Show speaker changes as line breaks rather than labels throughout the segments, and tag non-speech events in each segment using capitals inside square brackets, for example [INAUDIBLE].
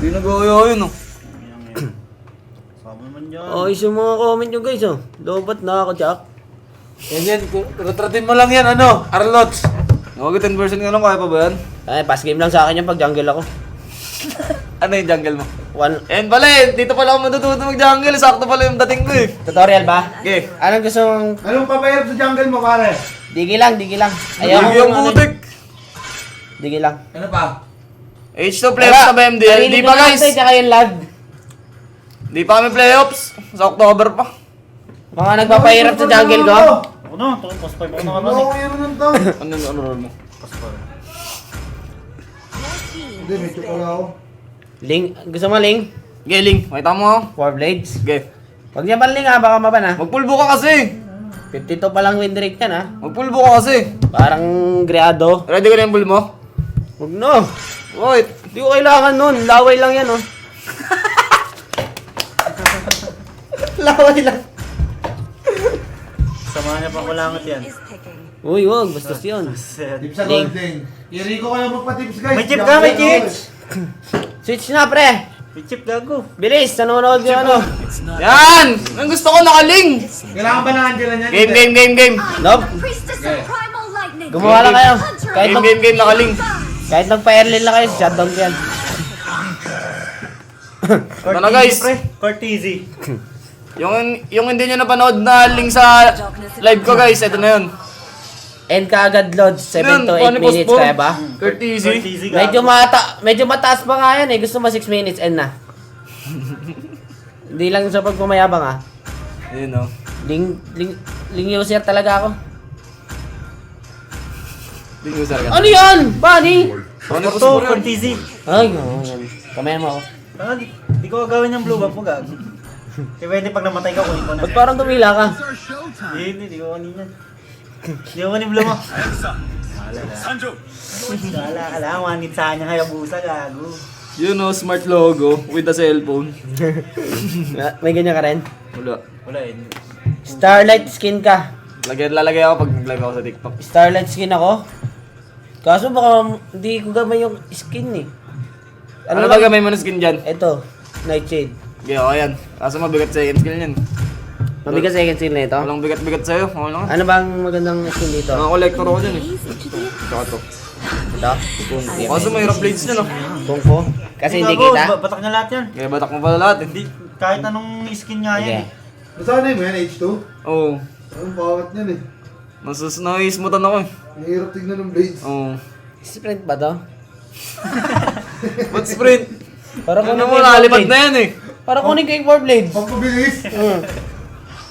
Hindi nag-oyo yun oh. [COUGHS]
Sama naman dyan.
Oh, is yung mga comment nyo guys, oh. Lobat na ako, Jack.
Yan yan, retratin mo lang yan, ano? Arlots. Okay, 10% nga lang, kaya pa ba yan?
Ay, pass game lang sa akin yung pag jungle ako. [LAUGHS]
Ano yung jungle mo?
One,
Yan pala eh, dito pala ako matututo mag-jungle. Sakto pala yung dating ko eh.
tutorial ba?
Okay.
Anong gusto mong...
Anong papayap sa jungle mo, pare?
Digi lang, digi lang.
Ayaw yung
ano,
putik.
Digi lang.
Ano pa?
H2 playoffs na ba MDL? Di
Narinig
pa guys.
Tsaka yung lag.
Di pa kami playoffs. Sa October pa.
Mga nagpapahirap sa jungle ko.
Ako na, pas 5 ako
Ano
eh.
yun nun to?
Ano ano role mo?
Pas 5.
Hindi, may tsukala ako.
Ling, gusto mo ling?
Galing, makita mo ako.
Four blades.
Okay.
Huwag niya paling ha, baka maban ha.
Magpulbo ka kasi.
52 pa lang win rate yan ha.
Magpulbo ka kasi.
Parang greado.
Ready ka na yung bull mo?
Huwag no.
Wait.
Hindi ko kailangan nun. Laway lang yan oh. [LAUGHS] Laway lang.
Samahan niya pa kulangot yan.
Uy, wag. Bastos yun.
Tips sa golden. Iri ko kayo magpa-tips guys.
May chip ka, may chips!
Switch na pre.
May chip gago.
Bilis, nanonood yung ano.
Yan! Ang gusto ko nakaling!
Kailangan ba ng Angela niyan?
Game, game, game, game.
Nope. Gumawa lang kayo. Kahit
Game,
mag,
game, game, nakaling.
Kahit magpa-airline lang kayo, shutdown yan. [COUGHS]
Ito na guys.
Court [COUGHS] easy.
Yung, yung hindi nyo napanood na link sa live ko guys, ito na yun.
End ka agad, Lods. 7
Yun,
to 8
paano
minutes, kaya ba?
Easy
gago.
Medyo, mata medyo mataas pa nga yan eh. Gusto mo 6 minutes, end na. [LAUGHS] Hindi lang sa pagmamayabang ah.
Yun o.
Ling, ling, ling user talaga ako.
User ka.
Ano yan? Bunny?
Ano ko yun?
easy.
Ay, yan. Kamayan mo ako.
Ah, di, di ko gagawin yung blue buff mo gago. Kaya pwede pag namatay ka, kunin ko na.
Ba't parang tumila ka?
Hindi, hindi, di ko kunin yan. Di ko kunin blue mo. Wala na. Wala, wala. Wanit sa kanya Hayabusa, gago.
Yun o, smart logo with the cellphone.
Ah, May ganyan ka rin?
Wala.
Wala eh.
Starlight skin ka.
Lagay, lalagay ako pag nag-live ako sa TikTok.
Starlight skin ako. Kaso baka hindi ko gamay yung skin eh.
Ano, ba gamay mo na skin dyan?
Ito, Nightshade.
Okay, okay yan. Kaso mabigat second skill yan.
Mabigat second skin na ito.
Walang bigat-bigat sa'yo. Okay lang.
Ano bang magandang skin dito?
Mga collector ako dyan eh. Tsaka to.
Ito?
Kaso may rough blades dyan oh.
Kung Fu? Kasi hindi
Gago,
kita.
ba- Batak niya lahat yan.
Kaya batak mo pala lahat eh.
Hindi, kahit anong skin nga yan eh.
Nasaan mo yan, H2?
Oo. Oh.
Anong bakit niyan eh?
Nasus naismutan ako eh.
Ang hirap tignan ng blades.
Oo.
Sprint ba to?
Ba't sprint?
Para
Ano
kunin
mo,
ko yung four blades.
yan eh.
Para kunin ko yung four blades.
Pampabilis!
Hmm.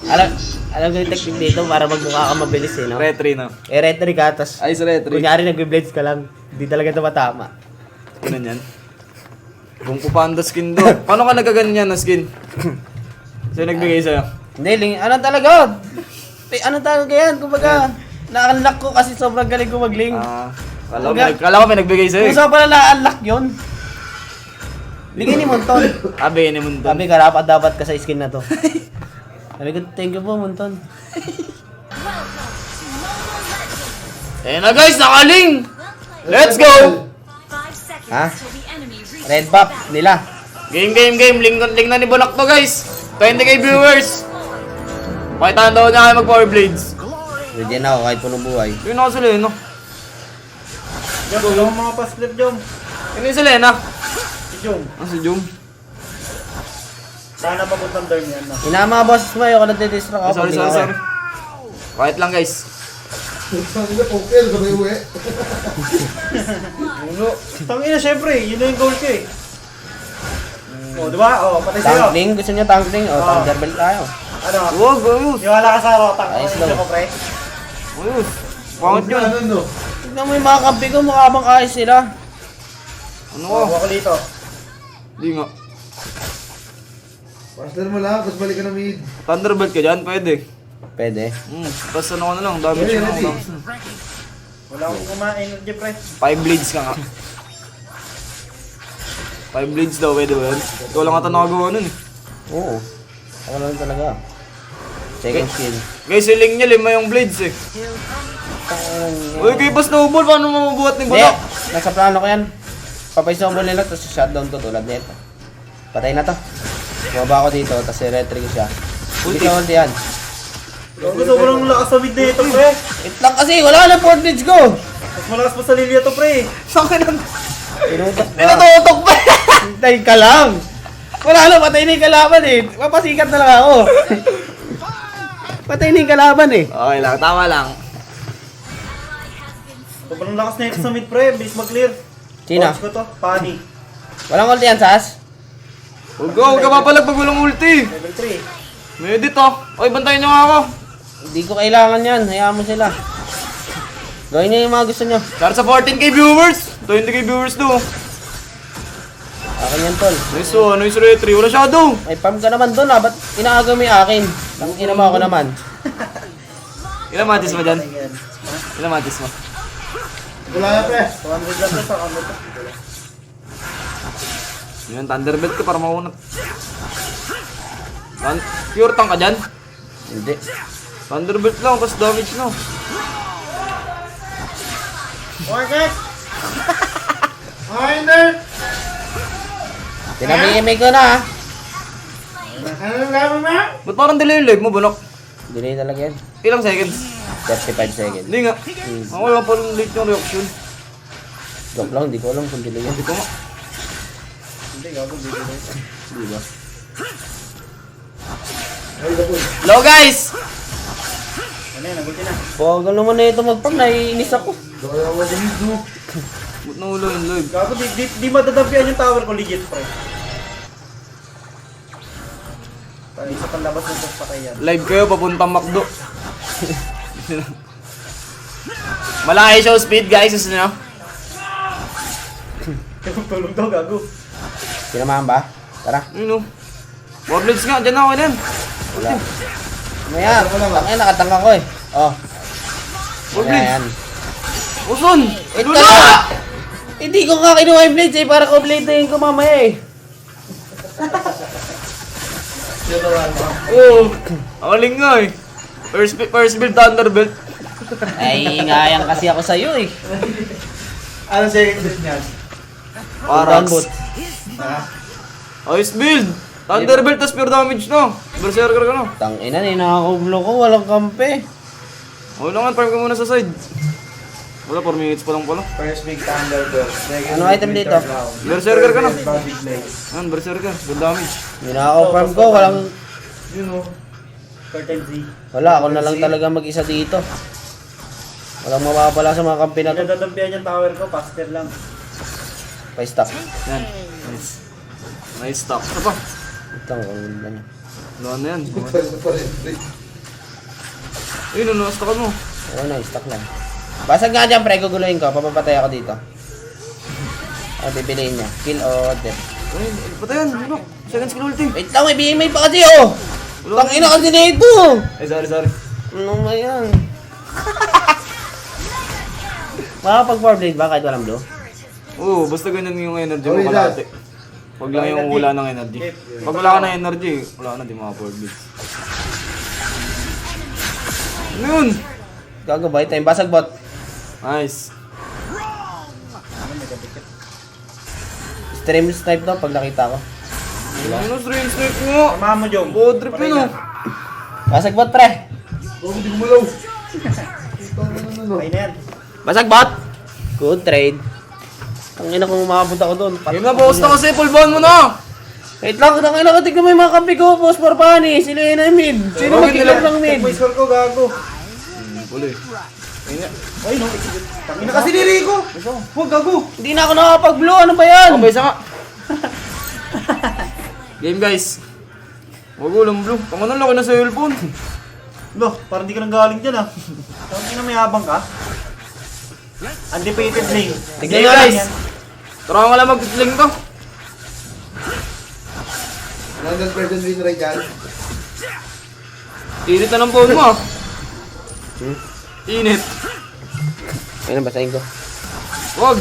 Alam, alam ko yung technique dito para magmukha ka mabilis eh, no?
Retry na.
Eh, retry ka, tas
Ay, sa retry.
kunyari nagbe-blades ka lang. Hindi talaga ito matama.
Ganun yan. Kung kupanda skin do. [LAUGHS] Paano ka nagkaganyan na skin? Sino nagbigay sa'yo?
Hindi, ling, ano talaga? Eh, ano talaga yan? Kumbaga, na-unlock ko kasi sobrang galing ko mag-ling.
Ah, kala ko, may, kala ko may nagbigay sa'yo
Kung
eh.
saan pala na-unlock yun? Bigay ni Monton. [LAUGHS]
Abi, ni Mundon.
Sabi ka, dapat dapat ka sa skin na to. [LAUGHS] Sabi ko, thank you po, Monton. [LAUGHS]
Eh na guys, nakaling! Let's go!
Ha? Red buff nila.
Game, game, game. Link, link na ni Bulak to guys. 20k viewers. Pakita daw niya kayo mag-power blades.
Pwede na ako kahit punong buhay.
Yun ako si Lena.
Jom, wala akong mga pass clip, Jom.
Yun yung si Lena.
Si Jom.
Ah, si Jum.
Sana papuntang turn yan na.
Ina mga bosses mo, ayoko nadidistract ako.
Sorry, sorry, sorry. Quiet lang guys.
Uno. Tangina, syempre, yun na yung goal ko eh. O, di ba? O, patay sa'yo.
Tankling, gusto niyo tankling? O,
Oo.
Thunderbelt tayo.
Ano?
Huwag, ayos.
Iwala ka sa rotak.
Ayos lang.
ko, pre.
Ayos. Pangit yun.
Tignan mo yung mga kampi ko, mukha bang ayos sila.
Ano ko?
ako dito.
Di nga.
Pastor mo lang, tapos balik ka na mid.
Thunderbolt ka dyan, pwede.
Pwede.
Hmm, tapos ano ko na lang, damage na lang.
Wala akong kumain energy, pre.
Five blades ka nga. Five blades daw, pwede ba yun? Ikaw lang ata nakagawa nun eh.
Oo. Ako lang talaga. Second skill.
Guys, yung link niya, lima yung blades eh. Uy, kay pa snowball, paano mabubuhat ni
Hindi,
Bulak?
nasa plano ko yan. Papay-summon nila, tapos shutdown to tulad nito. Patay na to. Bumaba ako dito, tapos i-retry ko siya. Hindi ka ulti yan.
Gago, sobrang lakas sa mid nito, pre.
Wait lang kasi, wala na portage ko!
Mas malakas pa sa Lilia to, pre.
Sakin ang...
Pinutok pa.
Pinututok pa!
Hintay ka lang! Wala na, patay na yung kalaban eh. Papasikat na lang ako. [LAUGHS] patay na yung kalaban eh.
Okay lang, tama lang.
Sobrang lakas na ito sa mid, pre. Bilis mag-clear.
Sino?
Watch ko to. Pani.
Walang ulti yan, Sas?
Huwag ka, huwag ka papalag pag walang ulti.
Level 3.
May edit oh. Oy, bantayan nyo nga ako.
Hindi ko kailangan yan. Hayaan mo sila. Gawin niyo yung mga gusto niyo.
Para sa 14k viewers. 20k viewers do.
Akin yan, tol.
Nice oh, nice retry. Wala shadow.
Ay, pam ka naman doon ah. Ba't inaagaw mo yung akin? Tang ina mo ako naman. [LAUGHS]
Ilan matis mo dyan?
Ayan.
Ilan matis mo?
Wala na, pre.
200 lang to sa kamot.
Yun, Thunderbelt ka para maunat. Tan pure tank ka dyan?
Hindi.
Thunderbelt lang, kasi damage no.
Market! [LAUGHS]
Hi, nerd!
Pinamimig ko na ah.
Ano lang gawin mo?
Ba't parang delay yung live mo, bunok?
Delay talaga yan.
Ilang seconds?
35 seconds.
Hindi nga. Ako lang pa late yung reaction.
Joke lang, hindi ko alam kung delay yan.
Hindi ko nga.
Hindi, gago. Hindi.
Di ba?
Hello guys!
Ano yan, naguti na.
Huwag naman na ito magpam, naiinis ako.
Kaya ako din do.
Ba't yung live?
Gago, di, di, di madadampian yung tower ko, legit, pre. Parang isa pang labas ng boss pa kayo yan.
Live kayo, papuntang McDo. Malaki show speed guys, gusto nyo?
Tulog daw, gago.
Sinamahan ba? Tara.
Yun o. Warblades nga, dyan ako din.
Wala. Maya, tangin, nakatanga ko eh. Oh.
Warblades. Uson!
Ka nga! Hindi ko nga kinuha yung blades eh, para ko blade ko mamaya eh.
Oo. Ang galing nga eh. First, first build Thunderbelt.
Ay, ingayang kasi ako sa'yo eh.
Ano second bit niyan?
Parax. Ayos build! Thunderbelt tas pure damage no. Berserker ka no.
Tangina, ni nakakublo ko, walang kampe.
Okay lang yan, farm ka muna sa side. Wala, 4 minutes pa lang pala.
First big Thunderbird. Second
Ano
big
item dito?
Cloud.
Berserker ka na.
Third big Blade.
Yan, berserker. Good damage.
Hindi nakaka-farm ko, walang...
Yun o. Curtain Z.
Wala, ako na lang talaga mag-isa dito. Walang mawawala sa mga kampe na to.
Nadadampian yung tower ko, faster lang.
Pa-stop.
Yan. Nice. Nice stop. Ito pa.
Ito, ang ganda niya.
Wala na yan.
Pwede pa rin, pre.
Ayun, ano, nastakan mo.
Oo na, stock lang. Basag nga dyan, pre, guguluhin ko. Papapatay ako dito. Ano pipiliin niya? Kill o death?
Ay, patayan. Ano? Second skill ulti.
Wait lang, may BMI pa kasi oh!
Wala.
Tangina kasi na ito!
Ay, sorry, sorry.
Ano ba yan? [LAUGHS] Makapag-power blade ba kahit walang blue?
Oo, basta ganyan yung energy mo kalate. Huwag lang yung wala ng energy. Pag wala ka ng energy, wala ka na, di maka-forward beats. Ano yun?
Gago ba? Time basag bot.
Nice.
Stream snipe daw pag nakita ko.
Ano, stream snipe mo?
Samahan mo, Jom.
Bad trip yun,
na.
oh.
Basag bot pre!
Huwag hindi gumalaw. Ito na ano, no.
Patay na yan.
Basag bot! Good trade. Ang ina kung makapunta ko doon.
Game na, boss na kasi, full bond mo na!
Wait lang, ang ina ka tignan mo yung mga kampi ko, boss Parpani. Sila yun ay mid. Sino
nila-
ng mid?
Check mo yung score ko, gago.
Uli.
Ay, no. Tangina kasi ni Rico. Huwag, gago.
Hindi na ako nakapag-blue. Ano ba yan?
Okay, isa nga. [LAUGHS] Game guys. Huwag ulang blue. Pangalan laki na sa cellphone.
Lo, parang di ka nang galing dyan, ah. Tangina may habang ka. Undefeated lane.
Nyo guys. Tara nga lang mag-sling to.
100% win rate yan.
Init na ng phone mo ah. Init.
Ayun, basahin ko.
Wag.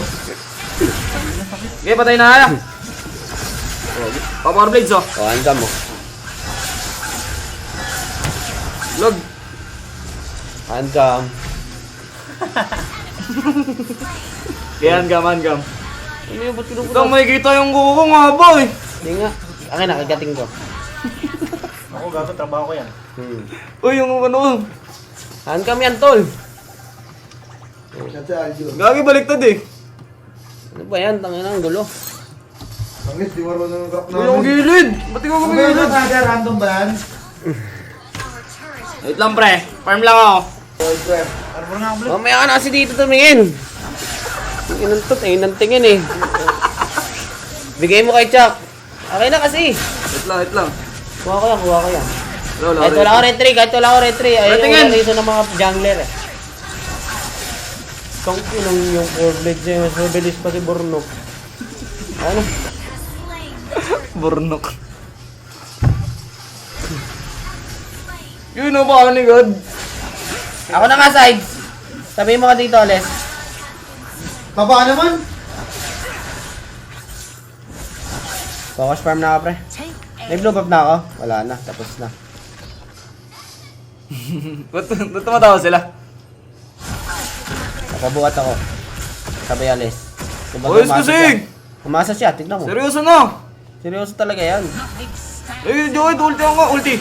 Okay, patay na kaya. Pa-power blades oh.
O, hanggang mo.
Log.
Hanggang. [LAUGHS]
Okay, hangam, hangam.
Ano yung ba't
makikita yung kuko nga ba eh.
Hindi nga. Akin na, kagating ko.
Ako gago, trabaho ko yan.
Hmm.
Uy, yung ano.
Saan kami yan, tol?
Kasi Aljo.
Gagi baliktad eh.
Ano ba yan? Tangin ang gulo.
Pangit, di marunong ng rap namin.
gilid. Ba't ikaw
Ano
kami
ba yun?
gilid?
Aga, random ba yan?
Wait lang pre. Farm lang ako.
Oy, pre.
Arbor nga ako, Blue.
Mamaya ka na kasi dito tumingin. Tingin to, tingin ng tingin eh. Bigay mo kay Chuck. Okay na kasi.
Wait lang, wait lang.
Kuha ko yan, kuha ko yan.
Wala.
Kahit wala ko retry, kahit wala ko retry.
Patingin.
yung reason ng mga jungler eh. Kung inong yung four blades niya, mas mabilis pa si Bornok. Ano?
Burnok. [LAUGHS] Yun o ba ni God?
Ako na nga sides. Sabihin mo ka dito, Les.
Baba naman.
Focus farm na ako, pre. May blue buff na ako. Wala na, tapos na.
Ba't ba't tumatawa sila?
Nakabuhat ako. Sabi Ales. Diba
Boys
umasa
kasi!
siya? Umasa siya, tignan mo.
Seryoso na!
Seryoso talaga yan.
Eh, Joey, ulti ako nga, ulti!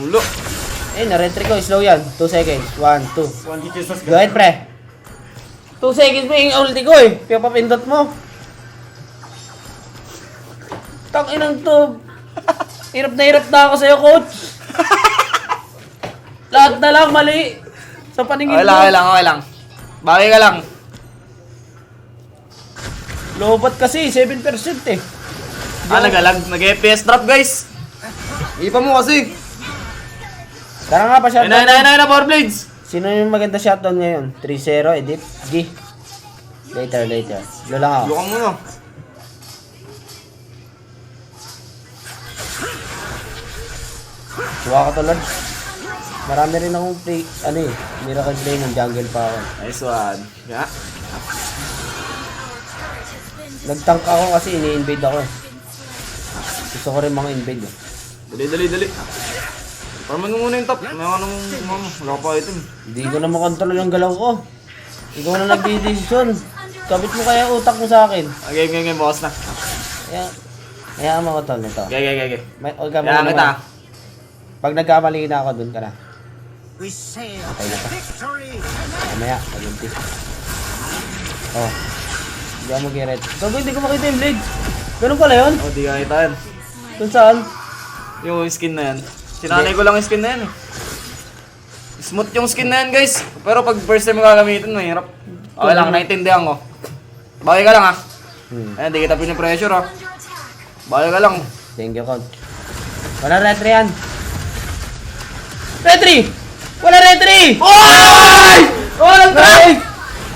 Ulo.
Eh, na-retry ko. Slow yan. 2 seconds. 1, 2.
One hit Jesus.
Go ahead, pre. 2 seconds pa yung ulti ko eh. Kaya papindot mo. Tang inang to. Hirap na hirap na ako sa'yo, coach. [LAUGHS] Lahat na lang mali. Sa paningin
Okay lang, okay lang, okay lang. Bagay ka lang.
Lobat kasi, 7% eh.
Ah, nagalag. Nag-FPS drop, guys. Ipa mo kasi.
Tara nga pa
Ayun na, ayun na,
shotdown.
ayun na, ayun na, Power Blades.
Sino yung maganda shotdown ngayon? 3-0, edit. G. Later, later. Lo lang ako.
Lukang mo na.
Kuha ka tulad. Marami rin akong play, ano eh, miracle play ng jungle pa ako.
Nice one. Yeah.
Nagtank ako kasi ini-invade ako eh. Gusto ko rin mga invade eh.
Dali, dali, dali. Parman mo muna yung top. May ano mong kumama. Wala pa item.
Hindi ko na makontrol yung galaw ko. Ikaw na nagdi-decision. Kabit mo kaya utak mo sa akin.
Game, game, game. Boss na.
Kaya, kaya mo ko tol nito.
Okay, okay, okay, okay.
May, huwag ka
Kaya kita.
Pag nagkamali na ako, dun ka na. Okay na ka. Mamaya, magunti. Oh. Hindi ako mag-get. Gago, hindi ko makita yung blade. Ganun pala yun?
Oh, di ka kita yan.
Kung saan?
Yung skin na yan. Sinanay ko lang yung skin na yan eh. Smooth yung skin na yan guys. Pero pag first time mo gagamitin, mahirap. Okay lang, naintindihan ko. Bagay ka lang ah.
Hmm.
Ayan, di kita pinipressure ah. Bagay ka lang.
Thank you, coach. Wala retry yan. Retry! Wala retry!
Oy! Oh,
Nice!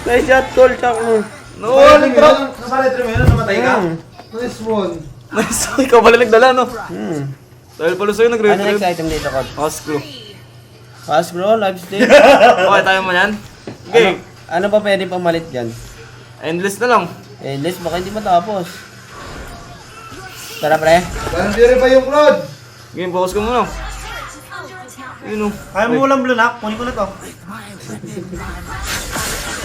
Nice shot, goal, chak mo.
No, nag-drop.
Nasa-retry mo yun, namatay ka?
Hmm.
Nice one.
Nice, ikaw pala nagdala no.
Hmm.
Dahil pala sa'yo
Ano next item dito, coach?
House crew.
Pass, bro. Live stage. [LAUGHS]
Okay, tayo mo yan. Okay,
Ano, ano pa pwede pamalit dyan?
endless na lang.
Let's baka hindi matapos. Tara, pre.
Parang pa yung Claude.
Game, focus ko muna. Yun o.
Kaya mo walang blue nak, kunin ko na to.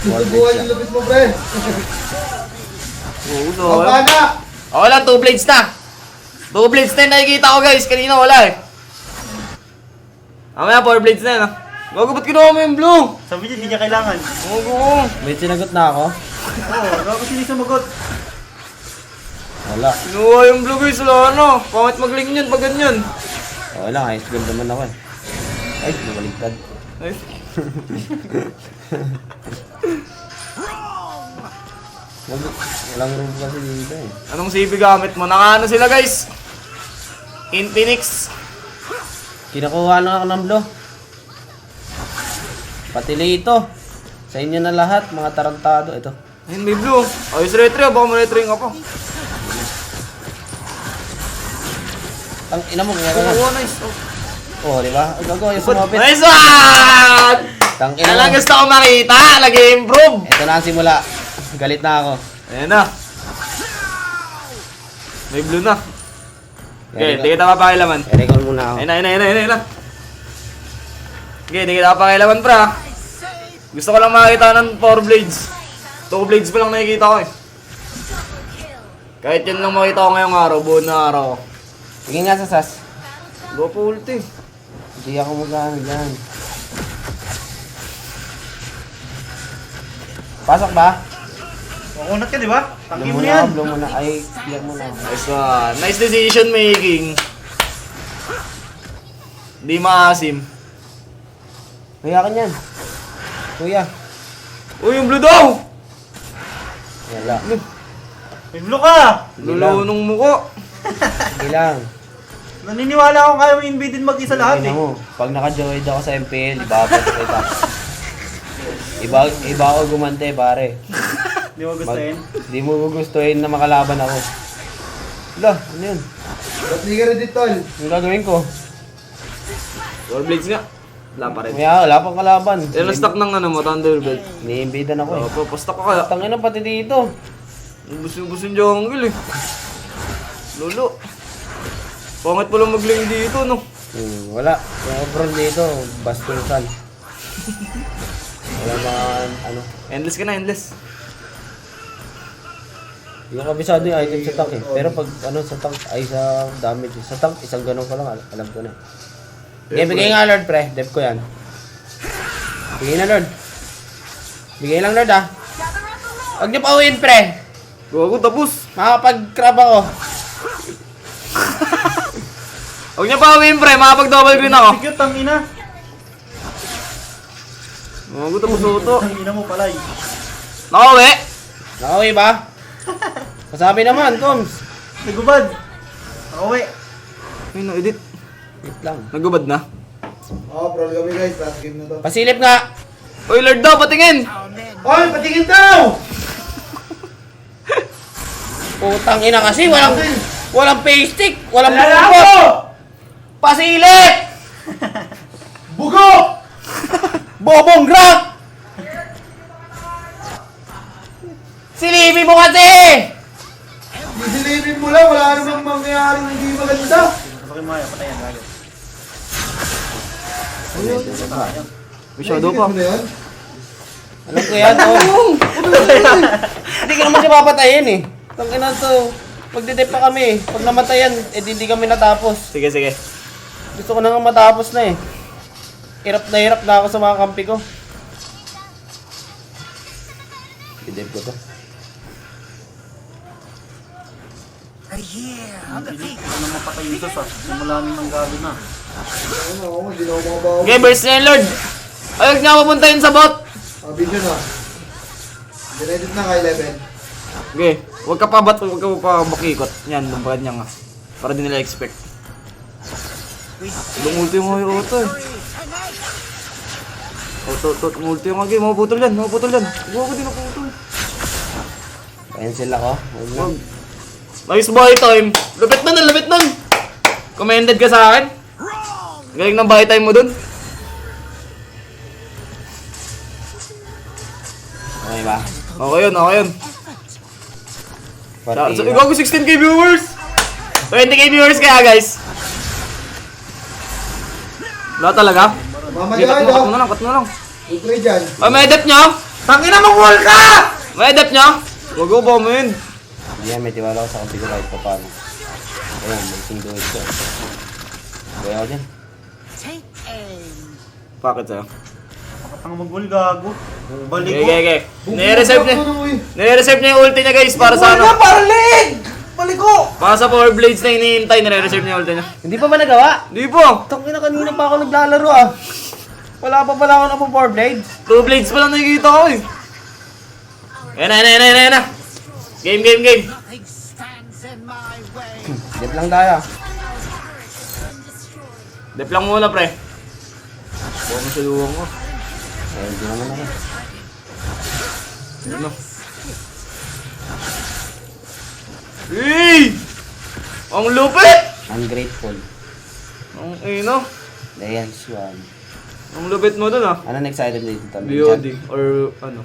Subuhan yung lapit mo, pre.
Oo, so.
Baba na.
Okay lang, two blades na. Two blades na yung nakikita ko guys. Kanina wala eh. Mamaya, four blades na yun ah. Gago, ba't kinuha mo yung blue?
Sabi niya, hindi niya kailangan.
Gago.
May sinagot na ako.
Oo, gago sila sumagot.
Wala.
Kinuha yung blue guys, wala ano. Pangit mag-link yun pag ganyan.
Lang, high school naman ako eh. Ay. Wag- Walang room kasi dito eh.
Anong CP gamit mo? Nakaano sila guys? Infinix.
Kinakuha na ako ng blue. Pati ito. Sa inyo na lahat, mga tarantado. Ito.
Ayun, may blue. Ayos retry ah, baka mo-retry ka pa.
Ang ina mo, kaya ka na.
Oo, nice. Oh.
Oh, di ba? Ang yung sumapit.
Nice one!
Tang
Yan
ina
lang
mo.
gusto ko makita. Nag-improve.
Ito na ang simula. Galit na ako.
Ayan na. May blue na. Okay, di kita
yari ko muna ako.
Ayun na, ayun na, ayun na. Okay, di kita papakilaman pra. Gusto ko lang makita ng four blades. Two blades pa lang nakikita ko eh. Kahit yun lang makita ko ngayong araw, buo na araw.
Sige nga sa sas.
Go po ulti.
Hindi ako mag-ano dyan. Pasok ba?
Makunat ka, di ba? Tanggi
Blow
mo
muna
yan.
blow muna. Ay, clear muna.
Nice one. Nice decision making. Di maasim.
Kuya ka niyan. Kuya.
Uy, yung blue daw!
Wala.
May blue ka!
Lulo nung muko.
Sige lang.
Naniniwala akong kaya mo inbidin mag-isa lahat eh.
Mo, pag naka-join ako sa MPL, ibabad kita. Iba, iba ako gumante, pare.
Di mo gustuhin.
Di mo gugustuhin na makalaban ako. Wala, ano yun?
Ba't di ka ready, tol?
Ang gagawin ko?
Four blades nga. Wala pa rin.
Kaya wala pang kalaban.
Yan ang stock ng ano mo, Thunderbelt.
Iniimbidan ako eh.
Opo, pa-stock ka kaya.
Tangina pati dito.
Gusto-gusto yung jungle eh. Lolo. Pangit pala mag-lane dito, no?
Hmm, wala. Yung overall dito, bastusan. Wala mga ano.
Endless ka na, endless.
Yung kabisado yung item sa tank eh. Pero pag ano sa tank, ay sa damage. Sa tank, isang ganun ko lang, al- alam ko na. Bigay, bigay nga Lord pre, dep ko yan. Bigay na Lord. Bigay lang Lord ah. Huwag niyo pauwiin pre.
Gago, tapos.
Makakapag-crab ako. [LAUGHS]
Huwag niya pa awin, pre. Makapag-double green ako.
Cute, tangina.
Gago, tapos auto.
Tangina mo pala eh.
Nakauwi.
Nakauwi ba? Masabi naman, Toms.
Nagubad. Nakauwi.
Ay, no-edit.
Wait lang.
Nagubad na.
Oo, pro kami guys. Last game na to.
Pasilip nga.
Uy, Lord daw, patingin.
Oy, patingin daw!
Putang ina kasi, walang, walang face stick, walang
Lalako!
Bubot. Pasilip!
Bugo!
Bobong rock! Silipin mo kasi!
Disilipin mo lang. Wala namang mangyayaring hindi maganda.
Bakit mo kaya patayan agad.
May shadow pa.
Alam ko yan, oh. Hindi ka naman siya papatayin eh. Tangina to. Magdidip pa kami. Pag namatayan, eh di- hindi kami natapos.
Sige, sige.
Gusto ko na nga matapos na eh. Hirap na hirap na ako sa mga kampi ko. Didip ko to.
Hindi ko na mapatay yung sus ah. Simula nang nanggalo na.
Ano ako, hindi na ako
na yan, Lord. Ay, huwag niya mapunta yun sa bot.
Ah, video na. Dinedit na kay level.
Okay, huwag ka pa bat, huwag ka pa bakikot. Yan, lumpad niya nga. Para di nila expect. Ilang ulti mo yung auto eh. Auto, auto, multi yung agi. Mapuputol yan, mapuputol yan. Huwag ko din naputol.
Cancel ako. Huwag na.
Wag. Nice buy time. Lupit nun, lupit nun. Commended ka sa akin. Galing ng buy time mo dun.
Okay ba?
Okay yun, okay yun.
Party.
So, ikaw 16k viewers! 20k viewers kaya guys. Wala talaga?
Mamaya
cut mo, cut mo
na.
na lang, cut mo na lang.
Ultra dyan.
Ay, may adapt nyo?
Tangina mo wall ka!
May adapt nyo? Huwag ko ba mo yun?
Hindi yan, may tiwala ko sa kampi ko kahit pa paano. Ayan, may sinduit ko. Gaya ako dyan.
Bakit sa'yo?
Ang mag-wall gago. Balik
Okay,
ko.
okay, okay. Nire-reserve niya. Nire-reserve niya yung ulti niya guys para sa ano?
para leg! Balik ko!
Para sa power blades na hinihintay, nire-reserve niya yung ulti niya.
Hindi pa ba nagawa?
Di po!
Tangina kanina pa ako naglalaro ah. Wala pa pala ako ng power blades.
Two blades pa lang nakikita ko eh. Ayan na, ayan na, ayan na, ayan na. Game, game, game.
Dip lang tayo.
Dep lang muna pre. Buka mo sa luwang ko.
Ayun, di naman ako.
Ano? Hey! Ang lupit!
Ungrateful.
Ang ino.
Dahil swan.
Ang lupit mo dun ah.
Ano next item dito? Tol?
BOD or ano.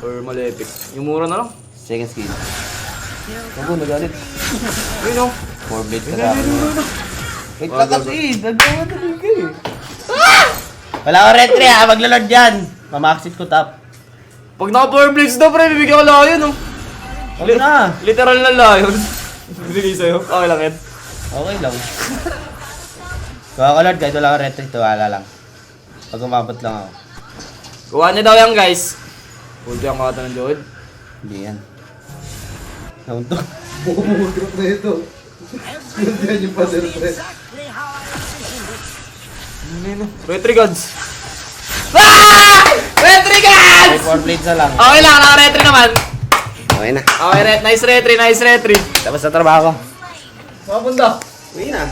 Or Malefic. Yung mura na lang.
Second skill. Ako, nagalit.
Ayun oh.
Four blades ka
ayun.
Wait
Oh,
lang
go,
kasi. Nagawa talaga eh. Wala ko retry ah. Maglalord dyan. Mamaxit ko top.
Pag naka power blades daw pre, bibigyan ko lang yun oh.
Huwag na.
Literal na lion. [LAUGHS] Binigay sa'yo. Okay lang yan.
Okay lang. Kakakalad kahit wala kang retreat, wala lang. Pag umabot lang ako.
Kuha niya daw yan guys. Pulti ang kata ng Joed.
Hindi yan. Nauntok.
Bumutrok na ito. Yan yung pader.
Ano? Retry gods. Ah! Retry
May
gods!
four blades na lang.
Okay lang, naka-retry naman.
Okay na.
Okay, ret nice retry, nice retry.
Tapos na trabaho ko.
Makapunta.
Uwi na.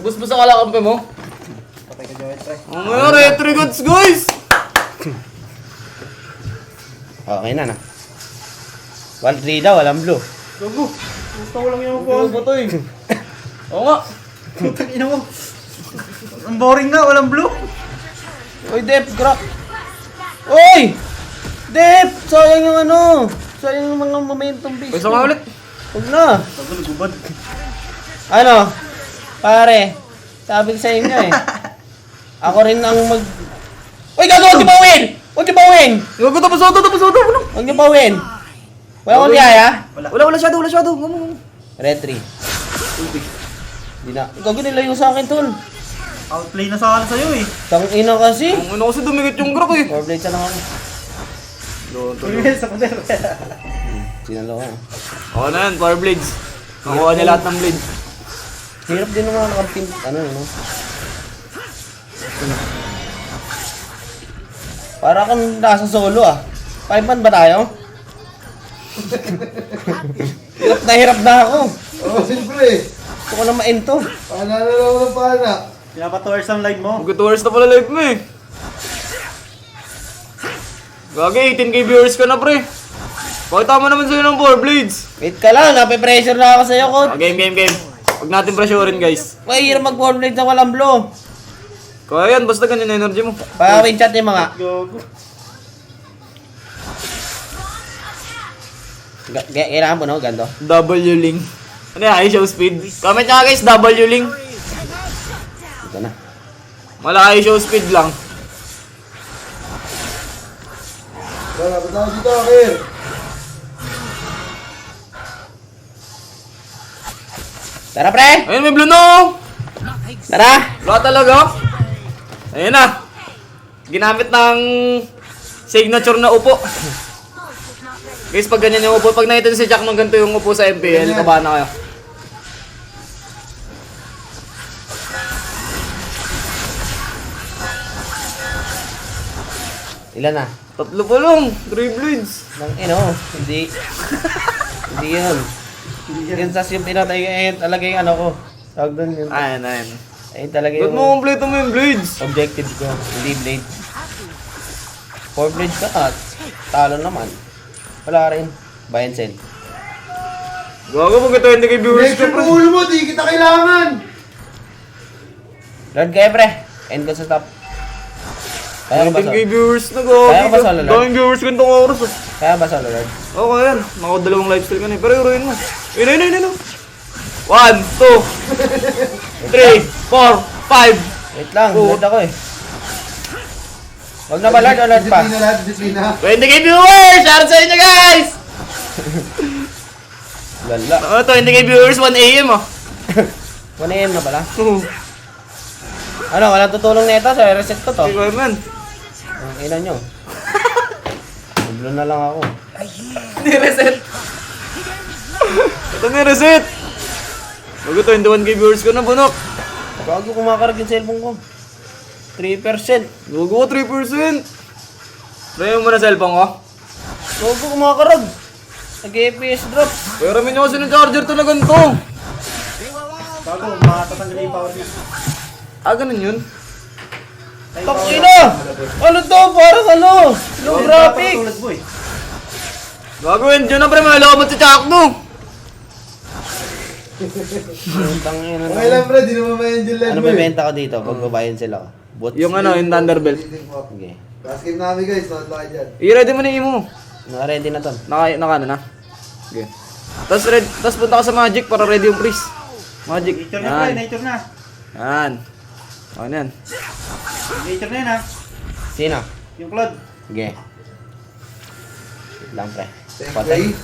Ubus mo sa kalakampi mo.
Patay ka Joel, pre.
Ang mga retry gods guys!
Okay na na. Wal 3 daw, walang blue.
Gago. Gusto ko lang yung
Ano ba to eh? [LAUGHS] Oo nga.
Putang ina mo. Ang boring nga, walang blue.
Uy, Dep, crack! Uy! Dep! Sayang yung ano! Sayang yung mga momentum base.
Pwesa nga ulit.
Huwag na!
Gago, nagubad.
Ano? Pare, sabi ko sa inyo eh. [LAUGHS] Ako rin ang mag... Uy, gago! Huwag niyo bawin! Huwag niyo bawin!
Gago, tapos auto, tapos auto. Ano?
Huwag niyo bawin! Wala akong niyaya?
Wala.
Wala, wala shadow, wala shadow. Ano?
Red 3. Hindi na. Gago nilayo sa akin, tol.
Outplay na sa akin sa'yo eh.
Tang ina kasi.
Ang ano kasi dumikit yung grok eh.
Four blades na lang ako.
Doon,
Tumingin sa pader.
Sinalo ko.
Oo na yan, power blades. Nakuha niya lahat ng blade.
Hirap din naman ang team, ano, no? Para kang nasa solo ah. Five man ba tayo? [LAUGHS] hirap na hirap na ako.
Oo, siyempre.
Gusto ko na ma-ento.
Pana na lang ako ng pana.
Pinapatours ang live mo.
Mag 2 hours na pala live mo eh. Gagi, 18k viewers ka na pre. Pakita mo naman sa'yo ng 4 blades.
Wait ka lang, nape-pressure na ako sa'yo,
Ah,
coach.
game, game, game. Huwag natin pressurein guys.
Mahirap mag-four blades na walang blow.
Kaya yan, basta ganyan ang energy mo.
Pakawin chat yung mga.
Gago.
Ga- ga- Kailangan mo no, ganto.
W link. Ano yan, show speed? Comment nga guys, W link.
Ito na.
Malaki show speed lang.
Tara, punta ka dito, Akir.
Tara, pre!
Ayun, may blue no!
Tara!
Wala talaga. Ayun na. Ginamit ng signature na upo. Guys, pag ganyan yung upo, pag nakita si Jack nung ganito yung upo sa MPL, kabahan na kayo.
Ilan na?
Tatlo pa lang, three blades.
Nang ino, hindi. hindi yun. Yun sas yung pinatay, ayun talaga yung ano ko. Tawag doon yun.
Ayan, ayan.
Ayun talaga
Ba't
yung
mo kompleto mo yung blades?
objective ko. Hindi blade. Four blades ka at talo naman. Wala rin. Buy and sell.
Gago, pag ito hindi kay viewers
Next
ko,
yung ulo mo, di kita kailangan.
Lord kayo pre. End ko sa top. Kaya ba
10k
solo?
viewers na gago.
Kaya ba solo, Lord?
Daming viewers ko itong oras. ah.
Kaya ba solo Lord?
Okay yan. Nako dalawang lifestyle ka na eh. Pero heroin mo. Ayun, ayun, ayun, ayun. One, two, three, four, five.
Wait lang,
Oo.
Lord ako eh. Wag na ba Lord pa?
Disiplina lahat, disiplina.
20k viewers! Shout sa inyo guys! [LAUGHS]
Lala.
Oh, 20k viewers, 1 AM oh.
1 AM na pala. Ano, walang tutulong nito sa reset ko to.
Okay, man.
Ang ina nyo. Blue na lang ako.
Ni-reset. Ito ni-reset. Bago 21k viewers ko na, bunok.
Bago kumakarag yung cellphone ko. 3%.
Bago ko 3%. Try mo na cellphone ko.
Bago kumakarag. Nag-FPS drop.
Pero min nyo kasi ng charger to na ganito.
Gago, matatanggal yung power niya.
Ah, ganun yun.
Tak ina! Ano to? Parang ano? Low graphic.
Tulad mo eh.
Gagawin dyan na pre, may lobot no.
Tang ina
Okay lang, pre, di naman may angel
Ano
mo
bebenta ko dito? Pag babayan sila ko. Boots.
Yung ano, yung Thunderbelt.
Okay.
Last game namin guys, nood lang kayo dyan.
I-ready mo na yung imo mo.
Naka-ready na to.
Naka, naka ano na. Okay. Tapos red, tapos punta ka sa Magic para ready yung priest. Magic.
Nature na pre,
Yan.
nature na.
Yan. Ano yan?
Nature na yun ha.
Sino?
Yung Claude.
Okay. Wait lang pre. Patay.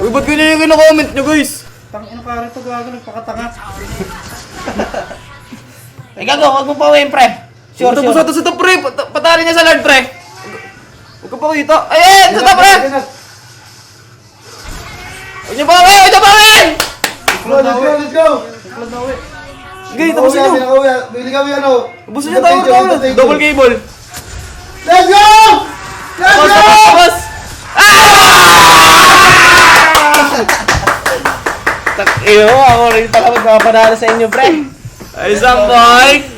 Uy, ba't ganyan yung kino-comment nyo guys?
Tang ino ka rito gago nagpakatanga. [LAUGHS]
Eh, gago, wag mo pa pre. Sure,
Tapos
sure.
ito sa top pre, Pat- patari niya sa Lord pre. Huwag ka pa kita. Ay, eh, sa top pre! Huwag niyo pa kami, huwag niyo pa kami!
Let's go, let's go, let's go!
Sige, tapusin niyo.
Pinakauwi, Bili kami ano.
Tapusin niyo, tower, tower. Double cable.
Let's go! Let's
Tapos,
go!
tapos, tapos.
Tak iyo, ako rin pala magpapanalo sa inyo, pre.
Isang boy.